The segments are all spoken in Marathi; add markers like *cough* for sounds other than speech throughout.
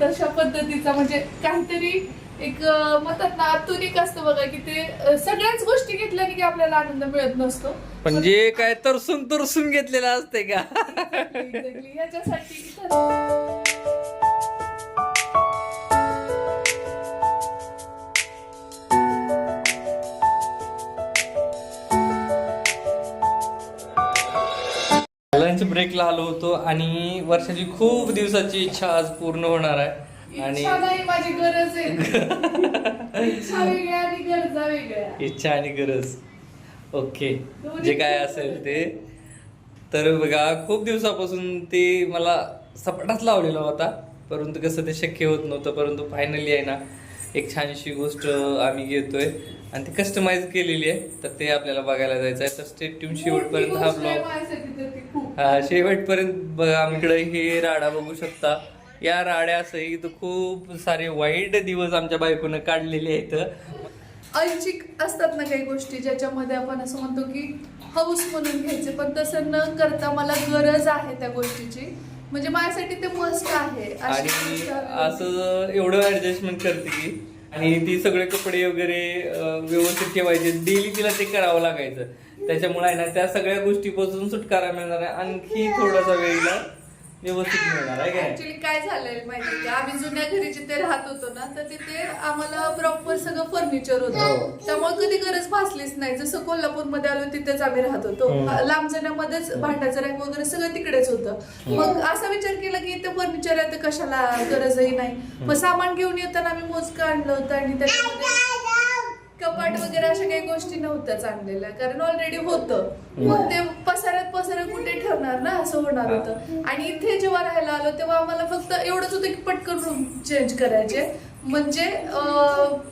तशा पद्धतीचा म्हणजे काहीतरी एक म्हणतात ना आतून एक असतं बघा की ते सगळ्याच गोष्टी घेतल्याने की आपल्याला आनंद मिळत नसतो पण जे काय तरसून तरसून घेतलेलं असते का. याच्यासाठी लंच ब्रेकला आलो होतो आणि वर्षाची खूप दिवसाची इच्छा आज पूर्ण होणार आहे. आणि इच्छा नाही माझी गरज आहे. इच्छा वेगळ्या आणि गरजा वेगळ्या इच्छा आणि गरज. ओके. जे काय असेल ते. तर बघा खूप दिवसापासून ते मला सपाटाच लावलेला होता. परंतु कसं ते शक्य होत नव्हतं परंतु फायनली आहे ना एक छानशी गोष्ट आम्ही घेतोय. आणि ती कस्टमाइज केलेली आहे. तर ते आपल्याला बघायला जायचं आहे. तर स्टेट ट्यून शेवटपर्यंत हा ब्लॉग शेवटपर्यंत बघा इकडे हे राडा बघू शकता. या राड्यासहित खूप सारे वाईट दिवस आमच्या बायकोनं काढलेले आहेत. ऐच्छिक असतात ना काही गोष्टी ज्याच्यामध्ये आपण असं म्हणतो की हौस म्हणून घ्यायचे पण तसं न करता मला गरज आहे त्या गोष्टीची. म्हणजे माझ्यासाठी ते मस्त आहे आणि. असं एवढं ऍडजस्टमेंट करते की आणि ती सगळे कपडे वगैरे व्यवस्थित ठेवायचे डेली तिला ते करावं लागायचं. त्याच्यामुळे आहे ना त्या सगळ्या गोष्टीपासून सुटकारा मिळणार आहे. आणखी थोडासा वेळेला व्यवस्थित मिळणार आहे काय? ऍक्च्युली काय झालंय माहिती का? आम्ही जुन्या घरी जिथे राहत होतो ना तर तिथे आम्हाला प्रॉपर सगळं फर्निचर हो. होतं त्यामुळे कधी गरज भासलीच नाही. जसं कोल्हापूरमध्ये आलो तिथेच आम्ही राहत होतो. हम्म. लांब जाण्यामध्येच भांड्याचं रॅक वगैरे सगळं तिकडेच होतं. मग असा विचार केला की इथे फर्निचर आहे तर कशाला गरजही नाही. मग सामान घेऊन येताना आम्ही मोजकं आणलं होतं आणि त्याच्यामध्ये कपाट वगैरे अशा काही गोष्टी नव्हत्या आणलेल्या कारण ऑलरेडी होतं. मग ते पसाऱ्यात पसाऱ्यात कुठे ठेवणार ना? असं होणार होतं. आणि इथे जेव्हा राहायला आलो तेव्हा आम्हाला फक्त एवढंच होतं की पटकन रूम चेंज करायचे. म्हणजे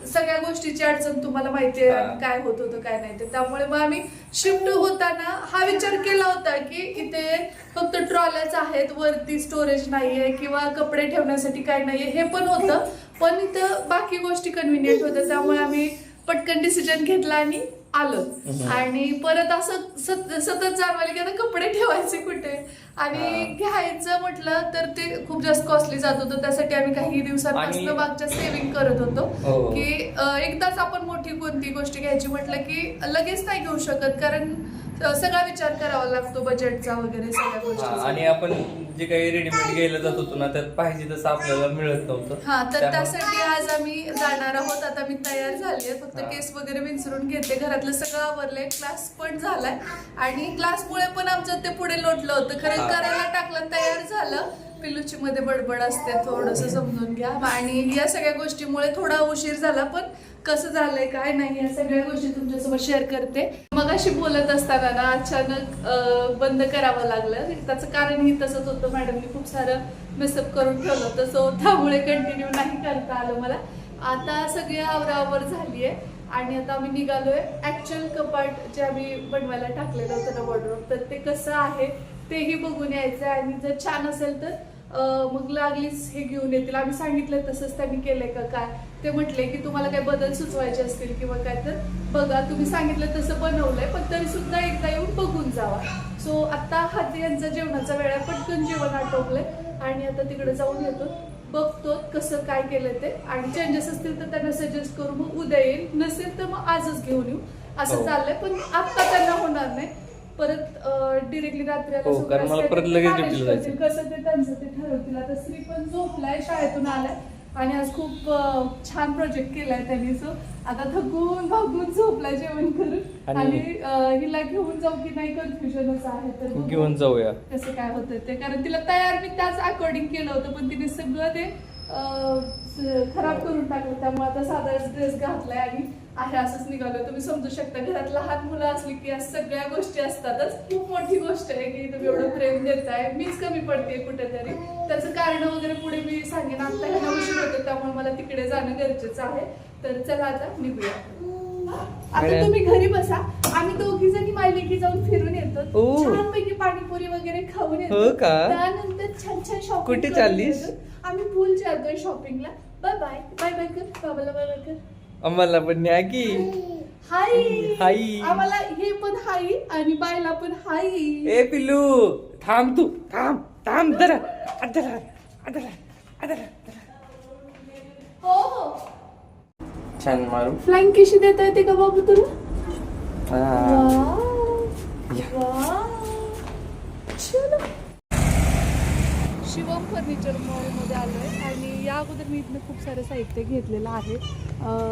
सगळ्या गोष्टीची अडचण तुम्हाला माहिती आहे काय होत होतं काय नाही. ते त्यामुळे मग आम्ही शिफ्ट होताना हा विचार केला होता की इथे फक्त ट्रॉल्याच आहेत वरती स्टोरेज नाहीये किंवा कपडे ठेवण्यासाठी काय नाहीये हे पण होतं. पण इथं बाकी गोष्टी कन्व्हिनियंट होत्या. त्यामुळे आम्ही पटकन डिसिजन घेतला आणि आलो. आणि परत असं सत- सतत जाणवलं की आता कपडे ठेवायचे कुठे? आणि घ्यायचं म्हटलं तर ते खूप जास्त कॉस्टली जात होतं. त्यासाठी आम्ही काही दिवसांपासून मागच्या सेव्हिंग करत होतो हो. की एकदाच आपण मोठी कोणती गोष्ट घ्यायची म्हटलं की लगेच नाही घेऊ शकत. कारण सगळा विचार करावा लागतो बजेटचा वगैरे सगळ्या गोष्टी आणि आपण जे काही रेडीमेड घ्यायला जात होतो ना त्यात पाहिजे तसं आपल्याला मिळत नव्हतं. हा तर त्यामुळे- त्यासाठी आज आम्ही जाणार आहोत. आता मी तयार झाली आहे. फक्त हा. केस वगैरे विंचरून घेते. घरातलं सगळं आवरलंय. क्लास पण झालाय. आणि क्लासमुळे पण आमचं ते पुढे लोटलं होतं. खरं हा. करायला टाकलं तयार झालं. पिल्लूची मध्ये बडबड असते. थोडस समजून घ्या. आणि या सगळ्या गोष्टीमुळे थोडा उशीर झाला पण कसं झालंय काय नाही या सगळ्या गोष्टी तुमच्यासोबत शेअर करते. मग अशी बोलत असताना ना अचानक बंद करावं लागलं. त्याचं कारण ही तसंच होतं. मॅडमनी खूप सारं मेसअप करून ठेवलं होतं. सो त्यामुळे कंटिन्यू नाही करता आलं मला. आता सगळी आवरावर झाली आहे आणि आता आम्ही निघालोय. ऍक्च्युअल कपाट जे आम्ही बनवायला टाकलेलं होतं ना वॉर्डरोब तर ते कसं आहे तेही बघून यायचं. आणि जर छान असेल तर मग लागलीच हे घेऊन येतील. आम्ही सांगितलं तसंच त्यांनी केलंय का काय. ते म्हटले की तुम्हाला काही बदल सुचवायचे असतील किंवा काय तर बघा तुम्ही सांगितलं तसं बनवलंय पण तरी सुद्धा एकदा येऊन बघून जावा. सो आता हाती यांचा जेवणाचा वेळ आहे पटकन जेवण आटोपलंय. आणि आता तिकडे जाऊन येतो बघतो कसं काय केलं ते. आणि चेंजेस असतील तर त्यांना सजेस्ट करू मग उद्या येईल. नसेल तर मग आजच घेऊन येऊ. असं हो. चाललंय पण आता त्यांना होणार नाही. परत डिरेक्टली रात्री आता हो. कसं ते त्यांचं ते ठरवतील. आता श्री पण झोपलाय शाळेतून आलाय. आणि आज खूप छान प्रोजेक्ट केलाय त्यांनी. सो आता थकून भागून झोपलाय जेवण करून. आणि- हिला घेऊन जाऊ की नाही कन्फ्युजनच आहे तर. घेऊन जाऊया. कसं काय होतं ते. कारण तिला तयार मी त्याच अकॉर्डिंग केलं होतं पण तिने सगळं ते खराब करून टाकलं त्यामुळे आता साधा ड्रेस घातलाय आणि आहे असंच निघालो तुम्ही समजू शकता घरात लहान मुलं असली की या सगळ्या गोष्टी असतातच. खूप मोठी गोष्ट आहे की तुम्ही एवढं प्रेम देताय. मीच कमी पडते कुठेतरी. त्याचं कारण वगैरे पुढे मी सांगेन. आता ह्यांना उशीर होतो त्यामुळे मला तिकडे जाणं गरजेचं आहे. तर चला आता निघूया आता तुम्ही घरी बसा. आम्ही दोघी जणी मायलेकी जाऊन फिरून येतो. छानपैकी पाणीपुरी वगैरे खाऊन येतो. हो का? त्यानंतर छान छान शॉपिंग कुठे चाललीस? आम्ही पूल जातोय शॉपिंगला बाय आम्हाला पण न्या की. हाय हाय आम्हाला हे पण हाय आणि बायला पण हाय ए पिल्लू थांब तू. थांब थांब जरा. जरा जरा जरा हो हो. छान मारू. फ्लाइंग कशी देता येते का बाबू तुला? शिवम फर्निचर मॉलमध्ये आलो आहे आणि या अगोदर मी इथनं खूप सारं साहित्य घेतलेलं आहे.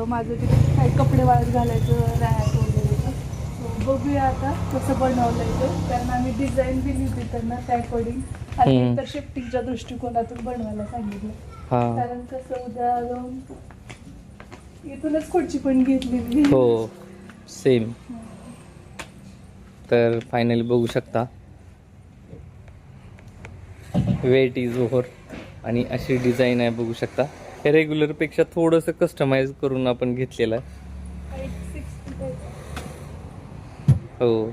माझं तिथे काही कपडे वाळत घालायचं रॅक वगैरे. बघूया आता कसं बनवलं आहे ते. त्यांना आम्ही डिझाईन दिली होती त्यांना त्या अकॉर्डिंग आणि हम्म. तर शिफ्टिंगच्या दृष्टिकोनातून बनवायला सांगितलं. हा. कारण कसं उद्या जाऊन इथूनच खुर्ची पण घेतलेली. हो सेम तर फायनली बघू शकता. वेट इज ओव्हर आणि अशी डिझाईन आहे बघू शकता. हे रेग्युलरपेक्षा थोडंसं कस्टमाइज करून आपण घेतलेलं आहे. Height 60 आहे. हो.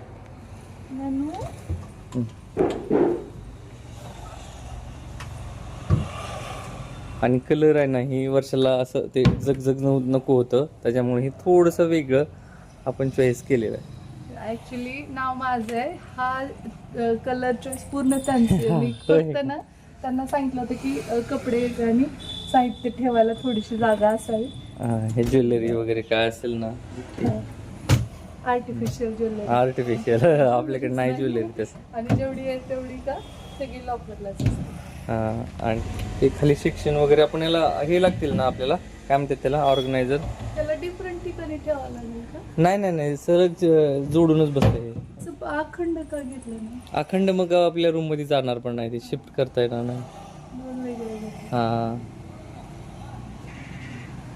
आणि कलर आहे ना ही वर्षाला असं ते जगजग न- नको होतं. त्याच्यामुळे हे थोडंसं वेगळं आपण चॉईस केलेलं आहे. ऍक्च्युली नाव माझं आहे. हा कलर चॉईस पूर्ण त्यांची आहे. मी. फक्त ना त्यांना सांगितलं होतं की अ, कपडे आणि साहित्य ठेवायला थोडीशी जागा असावी. हा, हे ज्वेलरी वगैरे काय असेल ना? आर्टिफिशियल ज्वेलरी आर्टिफिशियल आपल्याकडे नाही ज्वेलरी तसं. आणि जेवढी आहे तेवढी का सगळी लॉकरलाच असते. हा, आणि ते खाली शिक्षण वगैरे आपण याला हे लागतील ना आपल्याला? काय म्हणतात त्याला? ऑर्गनायझर त्याला डिफरंट ठिकाणी ठेवावं लागेल का? नाही नाही नाही. सरळ ज- जोडूनच बसते असं अखंड का घेतलं नाही? अखंड मग आपल्या रूममध्ये जाणार पण नाही. ते शिफ्ट करता येणार नाही. दोन वेगळे घेतले हा.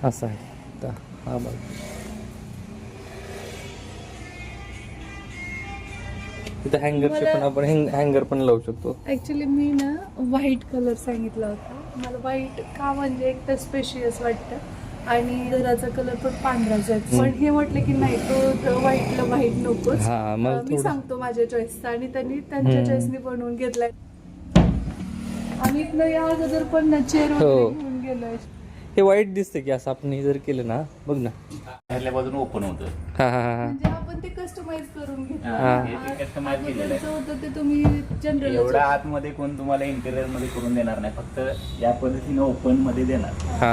असं आहे. आता हा बघ. तिथं हँगरचे पण आपण हँगर पण लावू शकतो. ऍक्च्युली मी ना व्हाईट कलर सांगितला होता. मला व्हाईट का म्हणजे एक तर स्पेशियस वाटतं. आणि घराचा कलर पण पांढराच आहे. पण हे म्हटलं की नाही तो व्हाईटला व्हाईट नकोच. हा, मी थोडं- सांगतो माझ्या चॉईसचा आणि त्यांनी त्यांच्या हम्म. चॉईसने बनवून घेतलाय. आणि इथनं या अगोदर पण ना चेअर हो. घेऊन गेलोय. हे वाईट दिसतं की असं आपण हे जर केलं ना बघ ना. बाहेरल्या बाजून ओपन होतं. हा हा हा. म्हणजे करून घेतलं हा, हे ते customize केलेलं आहे. अगोदरचं होतं ते तुम्ही जनरल एवढं आतमध्ये कोण तुम्हाला इंटेरियरमध्ये करून देणार नाही फक्त या पद्धतीने ओपनमध्ये देणार. हा.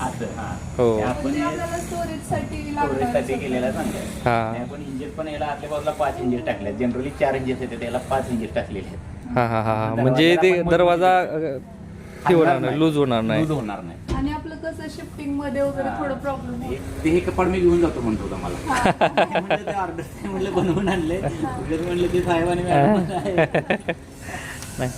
असं हा. हो. ते आपण म्हणजे स्टोरेजसाठी स्टोरेजसाठी केलेला चांगलं. हा. आपण इंजेस पण याला आतल्या बाजूला पाच इंजेस टाकले जनरली चार इंजेस येते त्याला पाच इंजेस टाकलेले आहेत. हा हा हा म्हणजे ते दरवाजा अ, हे होणार नाही लूज होणार नाही. लूज होणार नाही. कसं शिफ्टिंगमध्ये वगैरे थोडं प्रॉब्लेम ते हे कपाट मी घेऊन जातो म्हणतो होता मला. म्हणलं ते ऑर्डर म्हणलं बनवून आणले. म्हणलं ते साहेब आणि मॅडम *laughs* नाही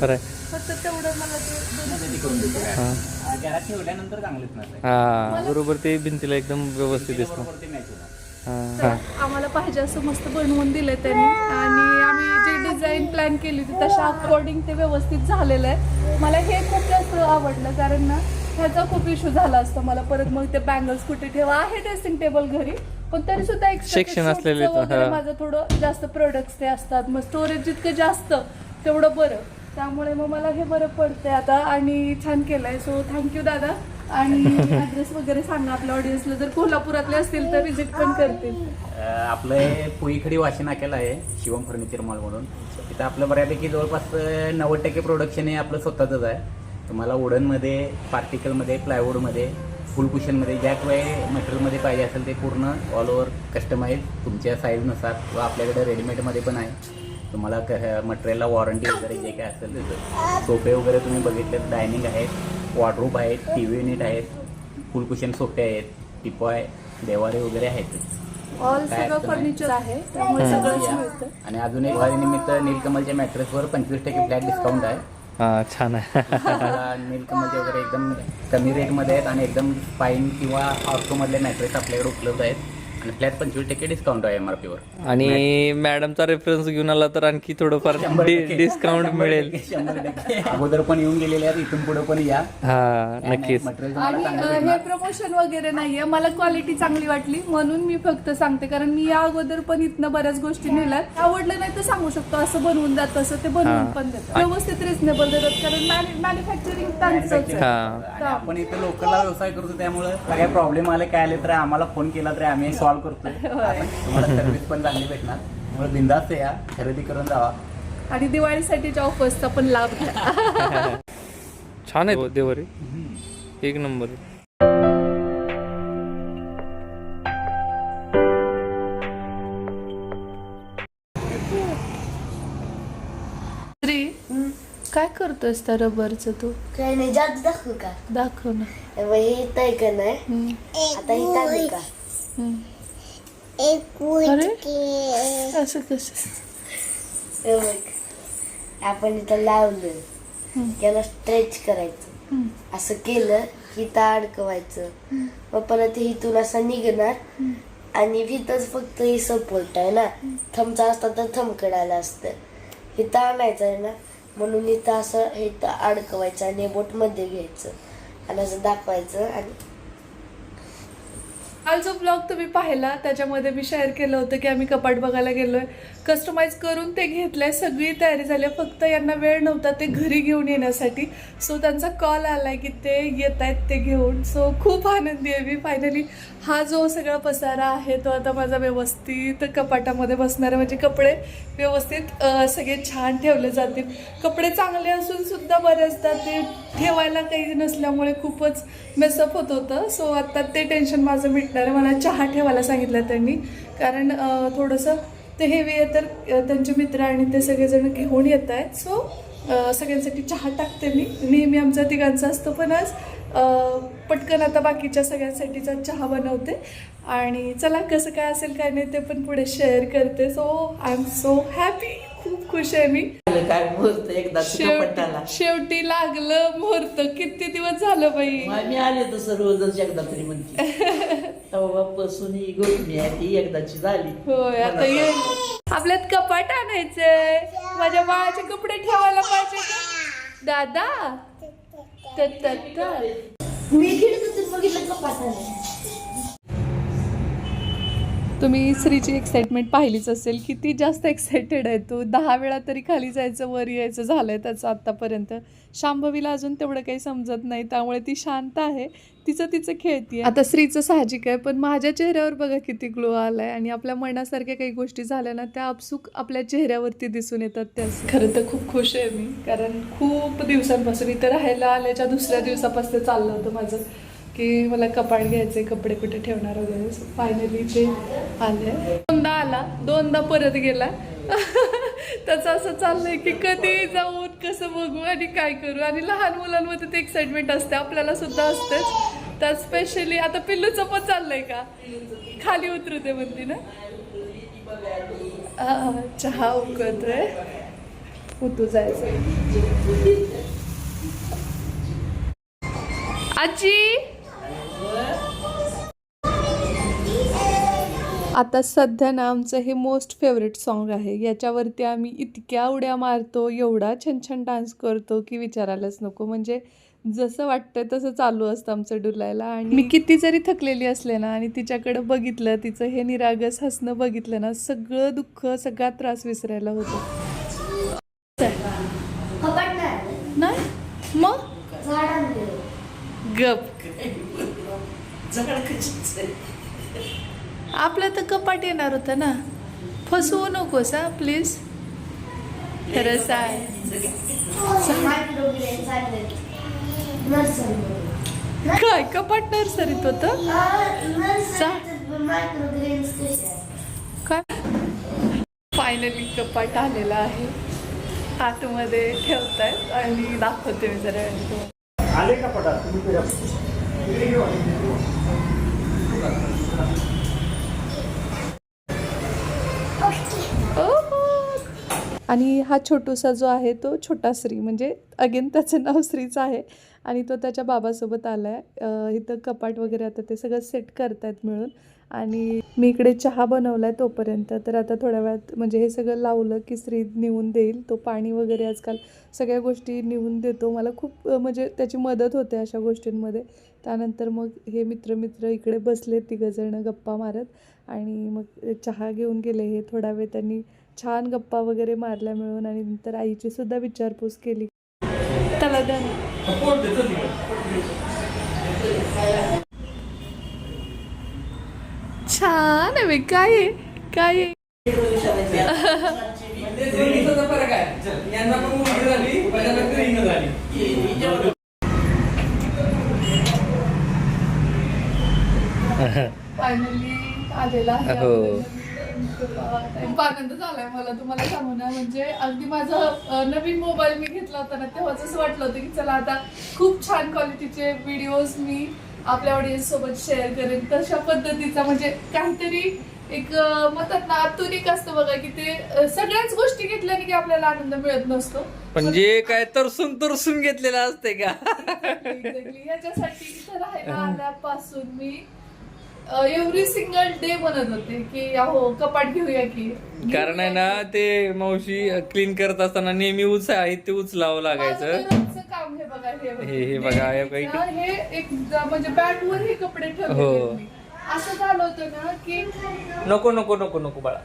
बरं आहे. फक्त तेवढं मला ते दोन- करून देतो. हा. घरात ठेवल्यानंतर चांगलेच नसते हा बरोबर ते भिंतीला एकदम व्यवस्थित दिसतं. बरोबर ते मॅच होणार हा तर आम्हाला पाहिजे असं मस्त बनवून दिलंय त्यांनी. आणि आम्ही जी डिझाईन प्लॅन केली होती तशा अकॉर्डिंग ते व्यवस्थित झालेलं आहे. मला हे खूप जास्त आवडलं कारण ना ह्याचा खूप इश्यू झाला असता मला परत मग ते बँगल्स कुठे ठेवा? आहे ड्रेसिंग टेबल घरी. पण तरी सुद्धा Section असलेले तर. माझं थोडं जास्त प्रोडक्ट्स ते असतात. मग स्टोरेज जितकं जास्त तेवढं बरं. त्यामुळे मग मला हे बरं पडतंय आता आणि छान केलंय. सो थँक्यू दादा. आणि *laughs* ऍड्रेस वगैरे सांगा आपल्या ऑडियन्सला जर कोल्हापुरातले असतील तर विजिट पण करतील. आपलं हे पुईखडी वाशी नाक्याला आहे शिवम फर्निचर मॉल म्हणून. तिथं आपलं बऱ्यापैकी जवळपास नव्वद टक्के प्रोडक्शन हे आपलं स्वतःचंच आहे. तुम्हाला वुडनमध्ये पार्टिकलमध्ये प्लायवूडमध्ये फुल कुशनमध्ये ज्या काही मटेरियलमध्ये पाहिजे असेल ते पूर्ण ऑल ओव्हर कस्टमाइज तुमच्या साईजनुसार किंवा आपल्याकडे रेडीमेडमध्ये पण आहे. तुम्हाला मटेरियलला वॉरंटी वगैरे जे काय असेल त्याचं सोफे वगैरे तुम्ही बघितले डायनिंग आहेत वॉर्डरूप आहेत टी व्ही युनिट आहेत फुल कुशन सोफे आहेत टिपॉय देवारे वगैरे आहेत. ऑल काय सगळं. फर्निचर आहे त्यामुळे आणि अजून एक निमित्त नीलकमलच्या मॅट्रेसवर पंचवीस टक्के फ्लॅट डिस्काउंट आहे. हा छान आहे. मिल्कमध्ये वगैरे एकदम कमी रेटमध्ये आहेत आणि एकदम फाईन किंवा ऑटोमधले मॅट्रेस आपल्याकडे उपलब्ध आहेत. आणि फ्लॅट पंचवीस टक्के डिस्काउंट आहे एम आर पीवर आणि मॅडमचा रेफरन्स घेऊन आला तर आणखी थोडंफार डिस्काउंट मिळेल. शंभर टक्के. अगोदर पण येऊन गेलेले आहेत इथून पुढे पण या. हा नक्कीच. मटेरियल आणि तुम्हाला चांगलं अ, हे. प्रमोशन वगैरे नाहीये. मला क्वालिटी चांगली वाटली म्हणून मी फक्त सांगते कारण मी या अगोदर पण इथनं बऱ्याच गोष्टी नेल्यात. आवडलं नाही तर सांगू शकतो असं बनवून जात तसं ते बनवून. पण देतात. व्यवस्थित रिझनेबल देतात कारण मॅन्युफॅक्चरिंग त्यांचंच आहे हा. आणि आपण इथं लोकलला व्यवसाय करतो त्यामुळे काय प्रॉब्लेम आले काय आले तर आम्हाला फोन केला तरी आम्ही सॉल्व्ह काम करतोय. *laughs* तुम्हाला सर्व्हिस पण चांगली भेटणार. त्यामुळे बिंदास्त या. खरेदी करून जावा. आणि दिवाळीसाठीच्या ऑफर्सचा पण लाभ घ्या. *laughs* छान आहे हो, देवरे. एक नंबर. काय करतोयस त्या रबरच तू? काय नाही जात दाखव का? दाखव ना. हे तय का नाही? आता इथं का? अरे असं कसं? आपण इथं लावलं. त्याला स्ट्रेच करायचं. असं केलं की इथं अडकवायचं. मग परत हे इथून असं निघणार. आणि इथंच फक्त हे सपोर्ट आहे ना. थमचा असता तर थमकडायला असतं. इथं आणायचं आहे ना. म्हणून इथं असं हे इथं अडकवायचं आणि बोटमध्ये घ्यायचं. आणि असं दाखवायचं आणि काल जो ब्लॉग तुम्ही पाहिला त्याच्यामध्ये मी शेअर केलं होतं की आम्ही कपाट बघायला गेलोय. कस्टमाइज करून ते घेतलंय. सगळी तयारी झाली. आहे. फक्त यांना वेळ नव्हता ते घरी घेऊन येण्यासाठी. सो त्यांचा कॉल आलाय की ते येत आहेत ते घेऊन. सो खूप आनंदी आहे मी. फायनली हा जो सगळा पसारा आहे तो आता माझा व्यवस्थित कपाटामध्ये बसणार आहे. म्हणजे कपडे व्यवस्थित सगळे छान ठेवले जातील. कपडे चांगले असून सुद्धा बऱ्याचदा ते ठेवायला काही नसल्यामुळे खूपच मेसअप होत होतं. सो आता ते टेन्शन माझं मिटणार आहे. मला चहा ठेवायला सांगितलं त्यांनी. कारण थोडंसं ते हेवी आहे तर त्यांचे मित्र आणि ते सगळेजण घेऊन येत आहेत. सो सगळ्यांसाठी चहा टाकते मी. नेहमी आमचा तिघांचा असतो पण आज पटकन आता बाकीच्या सगळ्यांसाठीचा चहा बनवते. आणि चला कसं काय असेल काय नाही ते पण पुढे शेअर करते. So I am so happy खूप खुश आहे मी. काय बोलतो एकदा कपटाला शेवटी लागलं मुहूर्त. किती दिवस झालं बाई? मी आले तर सर्वजण एकदा तरी म्हणते. *laughs* तेव्हापासून ही गोष्टी आहे ती एकदाची झाली. होय आता ये. आपल्यात कपाट आणायचंय. माझ्या बाळाचे कपडे ठेवायला पाहिजे का? दादा? त- त- त. मी खिडकीतून बघितलं कपाटाने तुम्ही श्रीची एक्साइटमेंट पाहिलीच असेल किती जास्त एक्साइटेड आहे तो. दहा वेळा तरी खाली जायचं वर यायचं झालंय त्याचं आतापर्यंत शांभवीला अजून तेवढं काही समजत नाही त्यामुळे ती शांत आहे. तिचं तिचं खेळतीये. आता श्रीचं साहजिक आहे पण माझ्या चेहऱ्यावर बघा किती ग्लो आलाय आणि आपल्या मनासारख्या काही गोष्टी झाल्या ना त्या अपसुक आपल्या चेहऱ्यावरती दिसून येतात त्या खरं तर खूप खुश आहे मी कारण खूप दिवसांपासून इथं राहायला आल्याच्या दुसऱ्या दिवसापासून चाललं होतं माझं. की मला कपाट घ्यायचे कपडे कुठे ठेवणार वगैरे. फायनली ते आले. दोनदा आला. दोनदा परत गेला. *laughs* त्याचं असं चाललंय की कधी जाऊन कसं बघू आणि काय करू. आणि लहान मुलांमध्ये ते एक्साइटमेंट असते. आपल्याला सुद्धा असतेच. त्यात स्पेशली आता पिल्लूचं पण चाललंय का? खाली उतरू ते म्हणते ना. हा, चहा उकळतोय. उतू जायचं आजी! आता सध्या ना आमचं हे मोस्ट फेवरेट सॉन्ग आहे. याच्यावरती आम्ही इतक्या उड्या मारतो एवढा छान छान डान्स करतो की विचारायलाच नको. म्हणजे जसं वाटतंय तसं चालू असतं आमचं डुलायला. आणि मी किती जरी थकलेली असले ना आणि तिच्याकडे बघितलं तिचं हे निरागस हसणं बघितलं ना सगळं दुःख सगळा त्रास विसरायला होतो. नाही? मग. गप. आपलं तर कपाट येणार होतं ना. फसवू नकोस हा प्लीज खरंच आहे काय कपाट नर्सरीत होत? काय? फायनली कपाट आलेला आहे. आतमध्ये ठेवतायत आणि दाखवते मी जरा. आले आणि हा छोटूसा जो आहे तो छोटा श्री म्हणजे अगेन त्याचं नाव श्रीच आहे आणि तो त्याच्या बाबासोबत आला आहे इथं कपाट वगैरे आता ते सगळं सेट करतायत मिळून. आणि मी इकडे चहा बनवला आहे तोपर्यंत तर आता थोड्या वेळात म्हणजे हे सगळं लावलं की स्त्री नेऊन देईल. तो पाणी वगैरे आजकाल सगळ्या गोष्टी नेऊन देतो. मला खूप म्हणजे त्याची मदत होते अशा गोष्टींमध्ये. त्यानंतर मग हे मित्र मित्र इकडे बसले तिघंजणं गप्पा मारत आणि मग चहा घेऊन गेले. हे थोडा वेळ त्यांनी छान गप्पा वगैरे मारल्या मिळून आणि नंतर आईची सुद्धा विचारपूस केली त्याला. छान आहे. काय काय फायनली *laughs* आलेला हो. खूप आनंद झालाय मला तुम्हाला सांगू ना म्हणजे अगदी माझा नवीन मोबाईल मी घेतला होता ना तेव्हाच असं वाटलं होतं की चला आता खूप छान क्वालिटीचे व्हिडिओज मी आपल्या ऑडियन्स सोबत शेअर करेन. तशा पद्धतीचा म्हणजे काहीतरी एक अ, म्हणतात ना आतुनिक असतं बघा की ते सगळ्याच गोष्टी घेतल्याने की आपल्याला आनंद मिळत नसतो. पण जे काय तरसून तरसून घेतलेलं असते का. याच्यासाठी इथं राहायला *laughs* आल्यापासून मी एव्हरी सिंगल डे म्हणत होते की अहो कपाट घेऊया की कारण आहे ना ते मावशी क्लीन करत असताना नेहमी उच आहे ते उचलावं लागायचं काम हे बघा हे बघा. हे- हे बघा, हे बघा. हे एक म्हणजे बॅटवर हे कपडे हो. ठेवले. असं झालं होतं ना की नको नको नको नको बाळा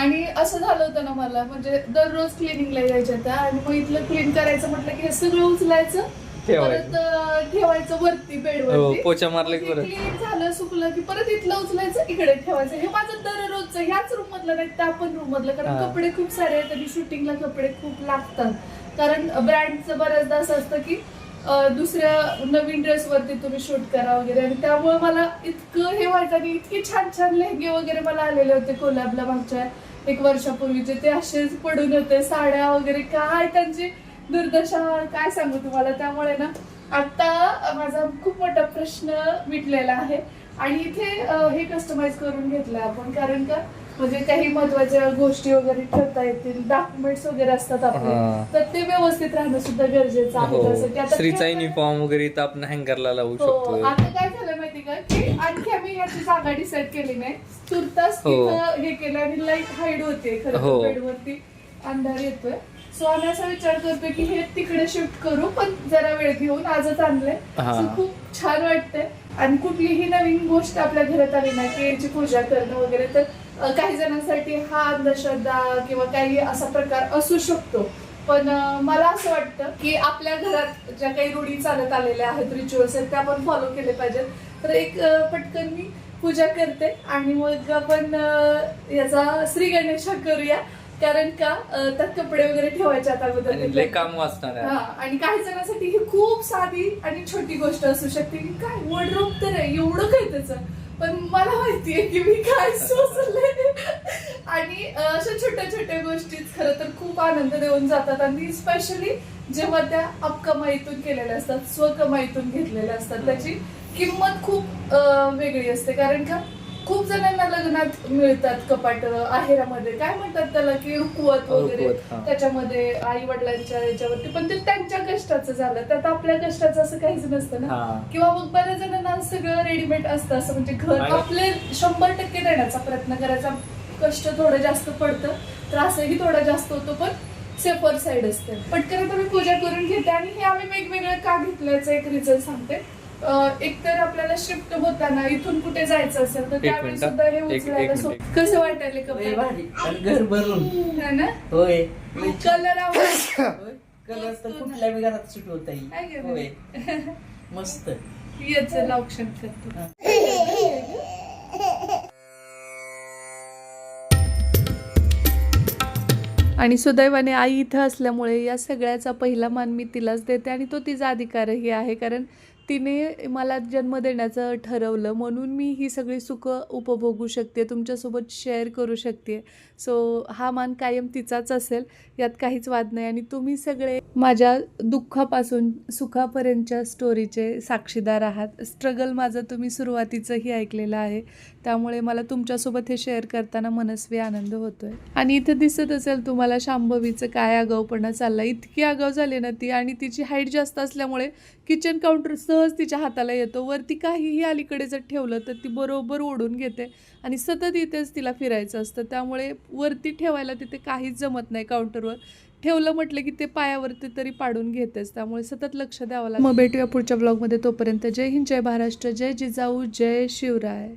आणि असं झालं होतं ना मला म्हणजे दररोज क्लिनिंगला जायच्या त्या आणि मग इथलं क्लीन करायचं म्हटलं की हे सगळं उचलायचं ठेवायचं. परत अं, ठेवायचं वरती हो, बेडवरती पोचा मारला की परत. झालं सुकलं की परत इथलं उचलायचं इकडे ठेवायचं हे माझं दररोजचं ह्याच रूम मधलं नाही त्या पण रूम मधलं कारण हा. कपडे खूप सारे आहेत आणि शूटिंगला कपडे खूप लागतात कारण ब्रँडचं बऱ्याचदा असं असतं की अं, दुसऱ्या नवीन ड्रेस वरती तुम्ही शूट करा वगैरे आणि त्यामुळे मला इतकं हे व्हायचं आणि इतके छान छान लेहंगे वगैरे मला आलेले होते कोल्हाबला मागच्या एक वर्षापूर्वीचे ते असेच पडून होते साड्या वगैरे काय त्यांची दुर्दशा काय सांगू तुम्हाला? त्यामुळे ना आता माझा खूप मोठा प्रश्न मिटलेला आहे. आणि इथे हे कस्टमाइज करून घेतलंय आपण. कारण का म्हणजे काही महत्त्वाच्या गोष्टी वगैरे ठेवता येतील डॉक्युमेंट्स वगैरे असतात आपले. तर ते व्यवस्थित राहणं सुद्धा गरजेचं आहे. की हो युनिफॉर्म वगैरे इथं आपण हँगरला लावू हो. शकतो आता काय झालं माहिती का? की आणखी आम्ही याची जागा डिसाईड केली नाही. तुर्तास हो. हे केलं आणि लाइट हाईड होते. खरं. तर बेडवरती अंधार येतोय. सो आम्ही असा विचार करतोय की हे तिकडे शिफ्ट करू पण जरा वेळ घेऊन आजच आणलंय. हा. So खूप छान वाटतंय. आणि कुठलीही नवीन गोष्ट आपल्या घरात आली ना की याची पूजा करणं वगैरे तर अं, काही जणांसाठी हा अंधश्रद्धा किंवा काही असा प्रकार असू शकतो. पण अं, मला असं वाटतं की आपल्या घरात ज्या काही रूढी चालत आलेल्या आहेत रिच्युअल्स आहेत त्या आपण फॉलो केले पाहिजेत. तर एक अं, पटकन मी पूजा करते आणि मग आपण अं, याचा श्री गणेश करूया. कारण का त्यात कपडे वगैरे ठेवायचे आता अगोदर काम वाचणार हा, आणि काही जणांसाठी ही खूप साधी आणि छोटी गोष्ट असू शकते की काय वॉर्डरोब तर आहे एवढं काय त्याचं. पण मला माहितीये की मी काय सोचले आणि अशा छोट्या छोट्या गोष्टीच खरं तर खूप आनंद देऊन जातात. आणि स्पेशली जेव्हा त्या अपकमाईतून केलेल्या असतात स्वकमाईतून घेतलेल्या असतात त्याची किंमत खूप वेगळी असते. कारण का खूप जणांना लग्नात मिळतात कपाट आहेरामध्ये. काय म्हणतात त्याला की रुकवत वगैरे? रुकवत, हा. त्याच्यामध्ये आई वडिलांच्या याच्यावरती. पण ते त्यांच्या कष्टाचं झालं. त्यात आपल्या कष्टाचं असं काहीच नसतं ना. हा. किंवा मग बऱ्याच जणांना सगळं रेडीमेड असतं. असं म्हणजे घर आणि- आपले शंभर टक्के देण्याचा प्रयत्न करायचा. कष्ट थोडं जास्त पडतं. त्रासही थोडा जास्त होतो पण सेफर साईड असते. पटकन आता मी पूजा करून घेते आणि हे आम्ही वेगवेगळं का घेतल्याचं एक रिझन सांगते. अं, एक तर आपल्याला शिफ्ट होताना इथून कुठे जायचं असेल तर त्यावेळी मिनिट. सुद्धा हे एक- एक उचलायला मिनिट. सोपं कसं वाटायला लय कपडे भारी. आणि घर भरून. है ना? होय. कलर आवडला कलर तर कुठल्या बी घरात सुट होत काय गं? होय. मस्त. याचं करतो. आणि सुदैवाने आई इथं असल्यामुळे या सगळ्याचा पहिला मान मी तिलाच देते आणि तो तिचा अधिकारही आहे कारण तिने मला जन्म देण्याचं ठरवलं म्हणून मी ही सगळी सुखं उपभोगू शकते तुमच्यासोबत शेअर करू शकते. सो हा मान कायम तिचाच असेल यात काहीच वाद नाही. आणि तुम्ही सगळे माझ्या दुःखापासून सुखापर्यंतच्या स्टोरीचे साक्षीदार आहात. स्ट्रगल माझं तुम्ही सुरुवातीचंही ऐकलेलं आहे. त्यामुळे मला तुमच्यासोबत हे शेअर करताना मनस्वी आनंद होतोय. आणि इथं दिसत असेल तुम्हाला शांभवीचं काय आगाऊपणा चालला इतकी आगाऊ झाली ना ती आणि तिची हाईट जास्त असल्यामुळे किचन काउंटर सहज तिच्या हाताला येतो. वरती काहीही अलीकडे जर ठेवलं तर ती बरोबर ओढून घेते आणि सतत इथेच तिला फिरायचं असतं. त्यामुळे वरती ठेवायला तिथे काहीच जमत नाही काउंटरवर ठेवलं म्हटलं की ते पायावरती तरी पाडून घेतेच. त्यामुळे सतत लक्ष द्यावं लागतं. मग भेटूया पुढच्या ब्लॉगमध्ये तोपर्यंत जय हिंद जय महाराष्ट्र जय जिजाऊ जय शिवराय.